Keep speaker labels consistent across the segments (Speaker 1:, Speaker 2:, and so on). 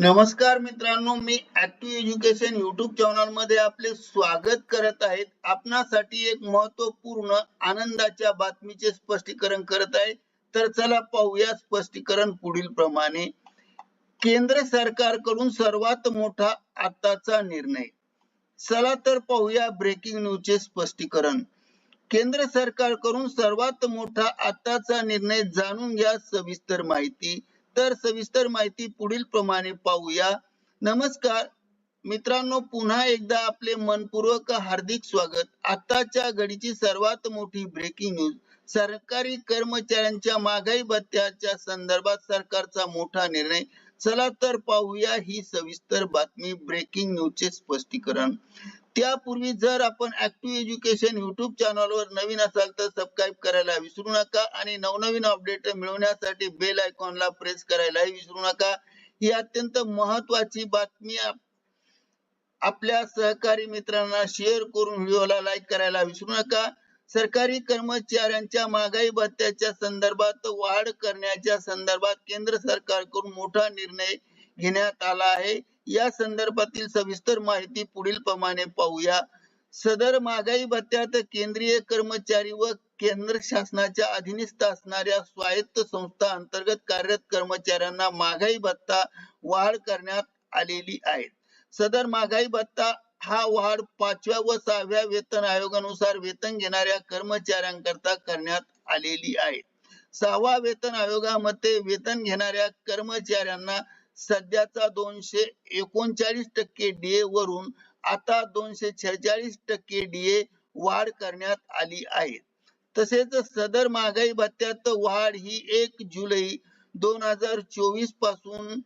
Speaker 1: नमस्कार मित्रांनो मी ऍक्टिव्ह एज्युकेशन युट्यूब चॅनलमध्ये आपले स्वागत करत आहेत आपणासाठी एक महत्त्वपूर्ण आनंदाच्या बातमीचे स्पष्टीकरण करत आहे. तर चला पाहूया स्पष्टीकरण पुढील प्रमाणे. केंद्र सरकारकडून सर्वात मोठा आताचा निर्णय. चला तर पाहूया ब्रेकिंग न्यूजचे स्पष्टीकरण. केंद्र सरकारकडून सर्वात मोठा आताचा निर्णय जाणून घ्या सविस्तर माहिती. तर सविस्तर माहिती पुढील प्रमाणे पाहूया. नमस्कार. मित्रांनो पुन्हा एकदा आपले मनपूर्वक हार्दिक स्वागत. आताच्या घडीची सर्वात मोठी ब्रेकिंग न्यूज सरकारी कर्मचाऱ्यांच्या महागाई भत्त्याच्या संदर्भात सरकारचा मोठा निर्णय. चला तर पाहूया ही सविस्तर बातमी ब्रेकिंग न्यूजचे स्पष्टीकरण. त्यापूर्वी जर आपण ऍक्टिव्ह एज्युकेशन युट्यूब चॅनलवर नवीन असाल तर सबस्क्राईब करायला विसरू नका आणि नवनवीन अपडेट मिळवण्यासाठी बेल आयकॉनला प्रेस करायलाही विसरू नका. ही अत्यंत महत्वाची बातमी आपल्या सहकारी मित्रांना शेअर करून व्हिडिओला लाईक करायला विसरू नका. सरकारी कर्मचाऱ्यांच्या महागाई भत्त्याच्या संदर्भात वाढ करण्याच्या संदर्भात केंद्र सरकारकडून मोठा निर्णय घेण्यात आला आहे. या संदर्भातील सविस्तर माहिती पुढील प्रमाणे पाहूया. सदर महागाई भत्त्यात केंद्रीय कर्मचारी व केंद्र शासनाच्या अधीनस्थ असणाऱ्या स्वायत्त संस्था अंतर्गत कार्यरत कर्मचाऱ्यांना महागाई भत्ता वाढ करण्यात आलेली आहे. सदर महागाई भत्ता हा वाढ पाचव्या व सहाव्या वेतन आयोगानुसार वेतन घेणाऱ्या कर्मचाऱ्यांकरता करण्यात आलेली आहे. सहावा वेतन आयोगामध्ये वेतन घेणाऱ्या कर्मचाऱ्यांना सध्याचा दोनशे एकोणचाळीस टक्के डीए वरून आता दोनशे छेचाळीस टक्के डीए वाढ करण्यात आली आहे. तसेच सदर महागाई भत्त्यात वाढ ही एक जुलै दोन हजार चोवीसपासून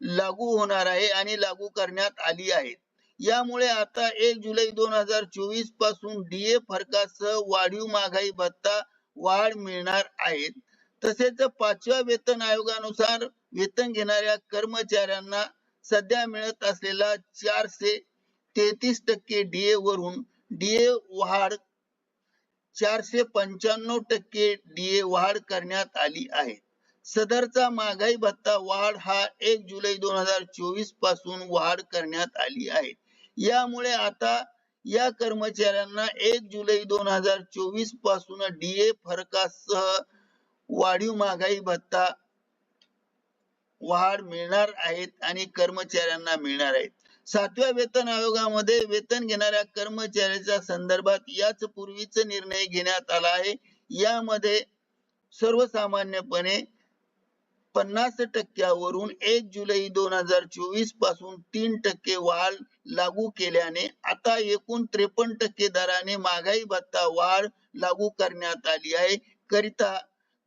Speaker 1: लागू होणार आहे आणि लागू करण्यात आली आहे. यामुळे आता एक जुलै दोन हजार चोवीसपासून डीए फरकासह वाढीव महागाई भत्ता वाढ मिळणार आहेत तसेच पाचव्या वेतन आयोगानुसार वेतन घेणाऱ्या कर्मचाऱ्यांना सध्या मिळत असलेला चारशे तेहतीस टक्के डीए वरून डीए वाढ चारशे पंच्याण्णव टक्के डीए वाढ करण्यात आली आहे. सदरचा महागाई भत्ता वाढ हा एक जुलै दोन हजार चोवीसपासून वाढ करण्यात आली आहे. यामुळे आता या कर्मचाऱ्यांना एक जुलै दोन हजार चोवीसपासून डीए फरकासह वाढीव महागाई भत्ता वाढ मिळणार आहेत आणि कर्मचाऱ्यांना मिळणार आहेत. सातव्या वेतन आयोगामध्ये वेतन घेणाऱ्या कर्मचाऱ्याच्या संदर्भात याच पूर्वीच निर्णय घेण्यात आला आहे. यामध्ये सर्वसामान्यपणे पन्नास टक्क्यावरून एक जुलै दोन हजार चोवीसपासून तीन टक्के वाढ लागू केल्याने आता एकूण त्रेपन्न टक्के दराने महागाई भत्ता वाढ लागू करण्यात आली आहे. करिता